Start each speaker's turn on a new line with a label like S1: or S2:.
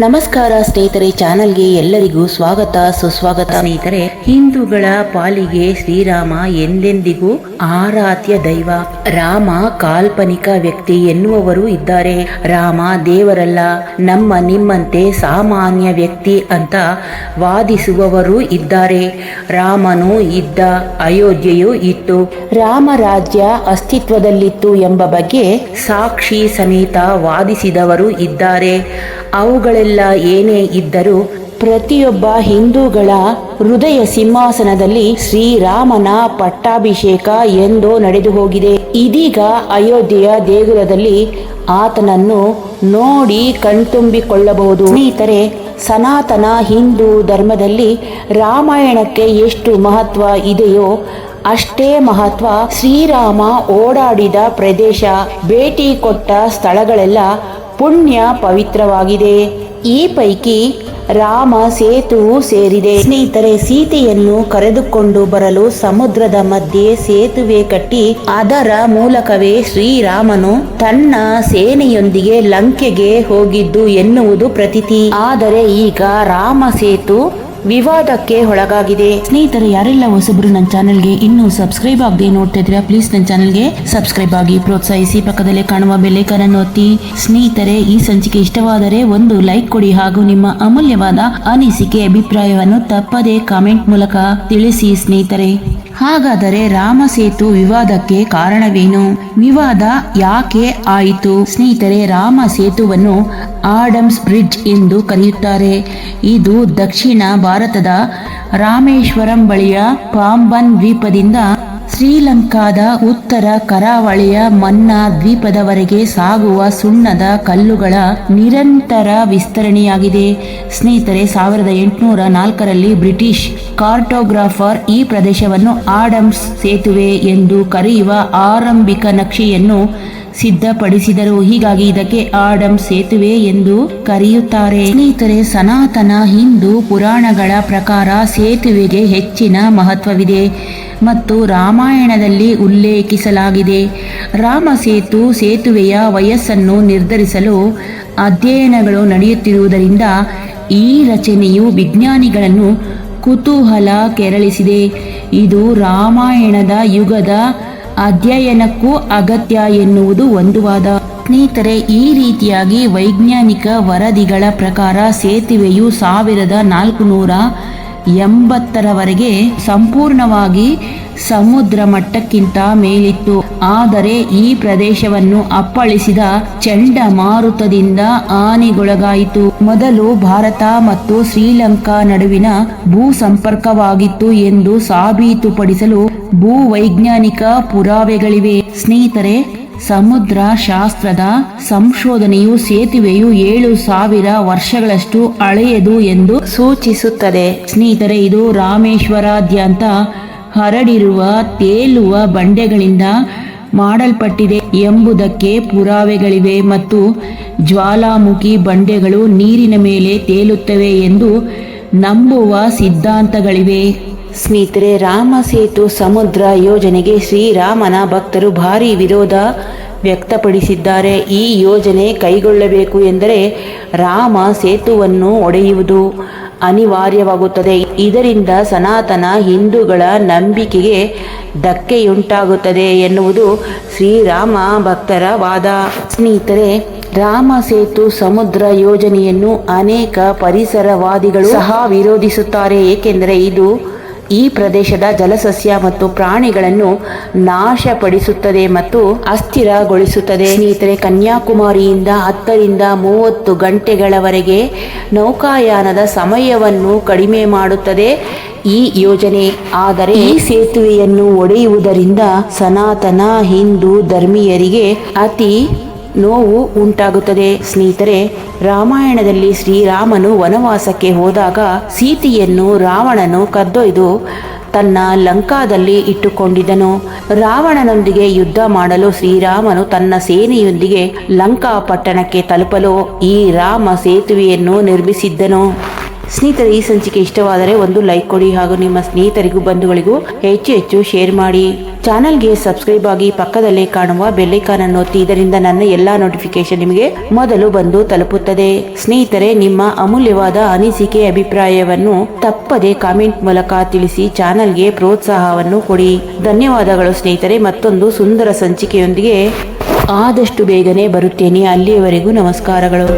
S1: ನಮಸ್ಕಾರ ಸ್ನೇಹಿತರೆ ಚಾನಲ್ಗೆ ಎಲ್ಲರಿಗೂ ಸ್ವಾಗತ ಸುಸ್ವಾಗತ. ಸ್ನೇಹಿತರೆ ಹಿಂದೂಗಳ ಪಾಲಿಗೆ ಶ್ರೀರಾಮ ಎಂದೆಂದಿಗೂ ಆರಾಧ್ಯ ದೈವ. ರಾಮ ಕಾಲ್ಪನಿಕ ವ್ಯಕ್ತಿ ಎನ್ನುವವರು ಇದ್ದಾರೆ. ರಾಮ ದೇವರಲ್ಲ ನಮ್ಮ ನಿಮ್ಮಂತೆ ಸಾಮಾನ್ಯ ವ್ಯಕ್ತಿ ಅಂತ ವಾದಿಸುವವರು ಇದ್ದಾರೆ. ರಾಮನು ಇದ್ದ ಅಯೋಧ್ಯೆಯು ಇತ್ತು. ರಾಮ ರಾಜ್ಯ ಅಸ್ತಿತ್ವದಲ್ಲಿತ್ತು ಎಂಬ ಬಗ್ಗೆ ಸಾಕ್ಷಿ ಸಮೇತ ವಾದಿಸಿದವರು ಇದ್ದಾರೆ. ಅವುಗಳೆಲ್ಲ ಏನೇ ಇದ್ದರೂ ಪ್ರತಿಯೊಬ್ಬ ಹಿಂದೂಗಳ ಹೃದಯ ಸಿಂಹಾಸನದಲ್ಲಿ ಶ್ರೀರಾಮನ ಪಟ್ಟಾಭಿಷೇಕ ಎಂದೋ ನಡೆದು ಹೋಗಿದೆ ಇದೀಗ ಅಯೋಧ್ಯೆಯ ದೇಗುಲದಲ್ಲಿ ಆತನನ್ನು ನೋಡಿ ಕಣ್ತುಂಬಿಕೊಳ್ಳಬಹುದು. ಸ್ನೇಹಿತರೆ, ಸನಾತನ ಹಿಂದೂ ಧರ್ಮದಲ್ಲಿ ರಾಮಾಯಣಕ್ಕೆ ಎಷ್ಟು ಮಹತ್ವ ಇದೆಯೋ ಅಷ್ಟೇ ಮಹತ್ವ ಶ್ರೀರಾಮ ಓಡಾಡಿದ ಪ್ರದೇಶ. ಭೇಟಿ ಕೊಟ್ಟ ಸ್ಥಳಗಳೆಲ್ಲ ಪುಣ್ಯ ಪವಿತ್ರವಾಗಿದೆ. ಈ ಪೈಕಿ ರಾಮ ಸೇತುವು ಸೇರಿದೆ. ಸ್ನೇಹಿತರೆ, ಸೀತೆಯನ್ನು ಕರೆದುಕೊಂಡು ಬರಲು ಸಮುದ್ರದ ಮಧ್ಯೆ ಸೇತುವೆ ಕಟ್ಟಿ, ಅದರ ಮೂಲಕವೇ ಶ್ರೀರಾಮನು ತನ್ನ ಸೇನೆಯೊಂದಿಗೆ ಲಂಕೆಗೆ ಹೋಗಿದ್ದು ಎನ್ನುವುದು ಪ್ರತೀತಿ. ಆದರೆ ಈಗ ರಾಮ ಸೇತು ವಿವಾದಕ್ಕೆ ಒಳಗಾಗಿದೆ. ಸ್ನೇಹಿತರೆ, ಯಾರೆಲ್ಲ ಹೊಸಬ್ರು ನನ್ನ ಚಾನೆಲ್ಗೆ ಇನ್ನೂ ಸಬ್ಸ್ಕ್ರೈಬ್ ಆಗದೆ ನೋಡ್ತಾ ಇದ್ರೆ ಪ್ಲೀಸ್ ನನ್ನ ಚಾನೆಲ್ಗೆ ಸಬ್ಸ್ಕ್ರೈಬ್ ಆಗಿ ಪ್ರೋತ್ಸಾಹಿಸಿ. ಪಕ್ಕದಲ್ಲೇ ಕಾಣುವ ಬೆಲ್ಲೈಕನ್ ಒತ್ತಿ. ಸ್ನೇಹಿತರೆ, ಈ ಸಂಚಿಕೆ ಇಷ್ಟವಾದರೆ ಒಂದು ಲೈಕ್ ಕೊಡಿ ಹಾಗೂ ನಿಮ್ಮ ಅಮೂಲ್ಯವಾದ ಅನಿಸಿಕೆ, ಅಭಿಪ್ರಾಯವನ್ನು ತಪ್ಪದೇ ಕಾಮೆಂಟ್ ಮೂಲಕ ತಿಳಿಸಿ ಸ್ನೇಹಿತರೆ. ಹಾಗಾದರೆ ರಾಮ ಸೇತು ವಿವಾದಕ್ಕೆ ಕಾರಣವೇನು? ವಿವಾದ ಯಾಕೆ ಆಯಿತು? ಸ್ನೇಹಿತರೆ, ರಾಮ ಸೇತುವನ್ನು ಆಡಮ್ಸ್ ಬ್ರಿಡ್ಜ್ ಎಂದು ಕರೆಯುತ್ತಾರೆ. ಇದು ದಕ್ಷಿಣ ಭಾರತದ ರಾಮೇಶ್ವರಂ ಬಳಿಯ ಪಾಂಬನ್ ದ್ವೀಪದಿಂದ ಶ್ರೀಲಂಕಾದ ಉತ್ತರ ಕರಾವಳಿಯ ಮನ್ನಾ ದ್ವೀಪದವರೆಗೆ ಸಾಗುವ ಸುಣ್ಣದ ಕಲ್ಲುಗಳ ನಿರಂತರ ವಿಸ್ತರಣೆಯಾಗಿದೆ. ಸ್ನೇಹಿತರೆ, ಸಾವಿರದ ಎಂಟುನೂರ ನಾಲ್ಕರಲ್ಲಿ ಬ್ರಿಟಿಷ್ ಕಾರ್ಟೋಗ್ರಾಫರ್ ಈ ಪ್ರದೇಶವನ್ನು ಆಡಮ್ಸ್ ಸೇತುವೆ ಎಂದು ಕರೆಯುವ ಆರಂಭಿಕ ನಕ್ಷೆಯನ್ನು ಸಿದ್ಧಪಡಿಸಿದರು. ಹೀಗಾಗಿ ಇದಕ್ಕೆ ಆಡಮ್ ಸೇತುವೆ ಎಂದು ಕರೆಯುತ್ತಾರೆ. ಸ್ನೇಹಿತರೆ, ಸನಾತನ ಹಿಂದೂ ಪುರಾಣಗಳ ಪ್ರಕಾರ ಸೇತುವೆಗೆ ಹೆಚ್ಚಿನ ಮಹತ್ವವಿದೆ ಮತ್ತು ರಾಮಾಯಣದಲ್ಲಿ ಉಲ್ಲೇಖಿಸಲಾಗಿದೆ. ರಾಮ ಸೇತು ಸೇತುವೆಯ ವಯಸ್ಸನ್ನು ನಿರ್ಧರಿಸಲು ಅಧ್ಯಯನಗಳು ನಡೆಯುತ್ತಿರುವುದರಿಂದ ಈ ರಚನೆಯು ವಿಜ್ಞಾನಿಗಳನ್ನು ಕುತೂಹಲ ಕೆರಳಿಸಿದೆ. ಇದು ರಾಮಾಯಣದ ಯುಗದ ಅಧ್ಯಯನಕ್ಕೂ ಅಗತ್ಯ ಎನ್ನುವುದು ಒಂದು ವಾದ ಸ್ನೇಹಿತರೆ, ಈ ರೀತಿಯಾಗಿ ವೈಜ್ಞಾನಿಕ ವರದಿಗಳ ಪ್ರಕಾರ ಸೇತುವೆಯು ಸಾವಿರದ ನಾಲ್ಕುನೂರ ಎಂಬತ್ತರವರೆಗೆ ಸಂಪೂರ್ಣವಾಗಿ ಸಮುದ್ರ ಮಟ್ಟಕ್ಕಿಂತ ಮೇಲಿತ್ತು. ಆದರೆ ಈ ಪ್ರದೇಶವನ್ನು ಅಪ್ಪಳಿಸಿದ ಚಂಡಮಾರುತದಿಂದ ಹಾನಿಗೊಳಗಾಯಿತು. ಮೊದಲು ಭಾರತ ಮತ್ತು ಶ್ರೀಲಂಕಾ ನಡುವಿನ ಭೂ ಸಂಪರ್ಕವಾಗಿತ್ತು ಎಂದು ಸಾಬೀತುಪಡಿಸಲು ಭೂವೈಜ್ಞಾನಿಕ ಪುರಾವೆಗಳಿವೆ. ಸ್ನೇಹಿತರೆ, ಸಮುದ್ರ ಶಾಸ್ತ್ರದ ಸಂಶೋಧನೆಯು ಸೇತುವೆಯು ಏಳು ಸಾವಿರ ವರ್ಷಗಳಷ್ಟು ಹಳೆಯದು ಎಂದು ಸೂಚಿಸುತ್ತದೆ. ಸ್ನೇಹಿತರೆ, ಇದು ರಾಮೇಶ್ವರಾದ್ಯಂತ ಹರಡಿರುವ, ತೇಲುವ ಬಂಡೆಗಳಿಂದ ಮಾಡಲ್ಪಟ್ಟಿದೆ ಎಂಬುದಕ್ಕೆ ಪುರಾವೆಗಳಿವೆ ಮತ್ತು ಜ್ವಾಲಾಮುಖಿ ಬಂಡೆಗಳು ನೀರಿನ ಮೇಲೆ ತೇಲುತ್ತವೆ ಎಂದು ನಂಬುವ ಸಿದ್ಧಾಂತಗಳಿವೆ. ಸ್ನೇಹಿತರೆ, ರಾಮ ಸೇತು ಸಮುದ್ರ ಯೋಜನೆಗೆ ಶ್ರೀರಾಮನ ಭಕ್ತರು ಭಾರಿ ವಿರೋಧ ವ್ಯಕ್ತಪಡಿಸಿದ್ದಾರೆ. ಈ ಯೋಜನೆ ಕೈಗೊಳ್ಳಬೇಕು ಎಂದರೆ ರಾಮ ಸೇತುವನ್ನು ಒಡೆಯುವುದು. ಅನಿವಾರ್ಯವಾಗುತ್ತದೆ. ಇದರಿಂದ ಸನಾತನ ಹಿಂದೂಗಳ ನಂಬಿಕೆಗೆ ಧಕ್ಕೆಯುಂಟಾಗುತ್ತದೆ ಎನ್ನುವುದು ಶ್ರೀರಾಮ ಭಕ್ತರ ವಾದ. ಸ್ನೇಹಿತರೆ, ರಾಮ ಸೇತು ಸಮುದ್ರ ಯೋಜನೆಯನ್ನು ಅನೇಕ ಪರಿಸರವಾದಿಗಳು ಸಹ ವಿರೋಧಿಸುತ್ತಾರೆ. ಏಕೆಂದರೆ ಇದು ಈ ಪ್ರದೇಶದ ಜಲಸಸ್ಯ ಮತ್ತು ಪ್ರಾಣಿಗಳನ್ನು ನಾಶಪಡಿಸುತ್ತದೆ ಮತ್ತು ಅಸ್ಥಿರಗೊಳಿಸುತ್ತದೆ. ಸ್ನೇಹಿತರೆ, ಕನ್ಯಾಕುಮಾರಿಯಿಂದ ಹತ್ತರಿಂದ ಮೂವತ್ತು ಗಂಟೆಗಳವರೆಗೆ ನೌಕಾಯಾನದ ಸಮಯವನ್ನು ಕಡಿಮೆ ಮಾಡುತ್ತದೆ ಈ ಯೋಜನೆ. ಆದರೆ ಈ ಸೇತುವೆಯನ್ನು ಒಡೆಯುವುದರಿಂದ ಸನಾತನ ಹಿಂದೂ ಧರ್ಮೀಯರಿಗೆ ಅತಿ ನೋವು ಉಂಟಾಗುತ್ತದೆ. ಸ್ನೇಹಿತರೆ, ರಾಮಾಯಣದಲ್ಲಿ ಶ್ರೀರಾಮನು ವನವಾಸಕ್ಕೆ ಹೋದಾಗ ಸೀತೆಯನ್ನು ರಾವಣನು ಕದ್ದೊಯ್ದು ತನ್ನ ಲಂಕಾದಲ್ಲಿ ಇಟ್ಟುಕೊಂಡಿದ್ದನು. ರಾವಣನೊಂದಿಗೆ ಯುದ್ಧ ಮಾಡಲು ಶ್ರೀರಾಮನು ತನ್ನ ಸೇನೆಯೊಂದಿಗೆ ಲಂಕಾ ಪಟ್ಟಣಕ್ಕೆ ತಲುಪಲು ಈ ರಾಮ ಸೇತುವೆಯನ್ನು ನಿರ್ಮಿಸಿದ್ದನು. ಸ್ನೇಹಿತರೆ, ಈ ಸಂಚಿಕೆ ಇಷ್ಟವಾದರೆ ಒಂದು ಲೈಕ್ ಕೊಡಿ ಹಾಗೂ ನಿಮ್ಮ ಸ್ನೇಹಿತರಿಗೂ ಬಂಧುಗಳಿಗೂ ಹೆಚ್ಚು ಹೆಚ್ಚು ಶೇರ್ ಮಾಡಿ. ಚಾನಲ್ಗೆ ಸಬ್ಸ್ಕ್ರೈಬ್ ಆಗಿ ಪಕ್ಕದಲ್ಲೇ ಕಾಣುವ ಬೆಲ್ಲೈಕಾನ್ ಅನ್ನು ಒತ್ತಿ, ಇದರಿಂದ ನನ್ನ ಎಲ್ಲಾ ನೋಟಿಫಿಕೇಶನ್ ನಿಮಗೆ ಮೊದಲು ಬಂದು ತಲುಪುತ್ತದೆ. ಸ್ನೇಹಿತರೆ, ನಿಮ್ಮ ಅಮೂಲ್ಯವಾದ ಅನಿಸಿಕೆ ಅಭಿಪ್ರಾಯವನ್ನು ತಪ್ಪದೆ ಕಾಮೆಂಟ್ ಮೂಲಕ ತಿಳಿಸಿ ಚಾನಲ್ಗೆ ಪ್ರೋತ್ಸಾಹವನ್ನು ಕೊಡಿ. ಧನ್ಯವಾದಗಳು ಸ್ನೇಹಿತರೆ, ಮತ್ತೊಂದು ಸುಂದರ ಸಂಚಿಕೆಯೊಂದಿಗೆ ಆದಷ್ಟು ಬೇಗನೆ ಬರುತ್ತೇನೆ. ಅಲ್ಲಿಯವರೆಗೂ ನಮಸ್ಕಾರಗಳು.